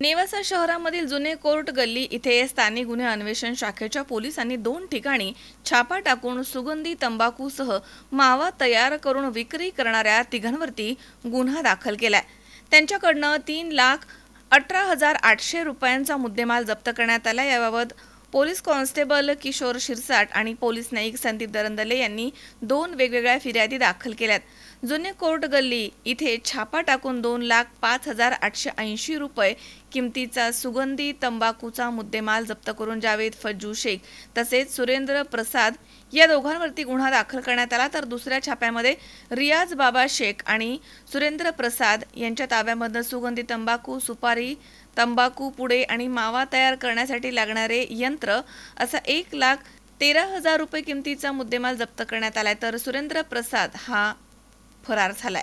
नेवासा शहरामधील जुने कोर्ट गल्ली इथे स्थानिक गुन्हे अन्वेषण शाखेच्या पोलिसांनी दोन ठिकाणी छापा टाकून सुगंधी तंबाखूसह मावा तयार करून विक्री करणाऱ्या तिघांवरती गुन्हा दाखल केलाय. त्यांच्याकडनं तीन लाख अठरा हजार आठशे रुपयांचा मुद्देमाल जप्त करण्यात आला याबाबत पोलीस कॉन्स्टेबल किशोर शिरसाट आणि पोलीस नाईक संदीप दरंदले यांनी दोन वेगवेगळ्या फिर्यादी दाखल केल्यात. जुने कोर्ट गल्ली इथे छापा टाकून दोन लाख पाच हजार आठशे ऐंशी रुपये किमतीचा सुगंधी तंबाखूचा मुद्देमाल जप्त करून जावेद फज्जू शेख. तसेच सुरेंद्र प्रसाद या दोघांवरती गुन्हा दाखल करण्यात आला. तर दुसऱ्या छाप्यामध्ये रियाज बाबा शेख आणि सुरेंद्र प्रसाद यांच्या ताब्यामधनं सुगंधी तंबाखू सुपारी तंबाखू पुडे आणि मावा तयार करण्यासाठी लागणारे यंत्र असा एक लाख तेरा हजार रुपये किमतीचा मुद्देमाल जप्त करण्यात आलाय. तर सुरेंद्र प्रसाद हा फरार झालाय.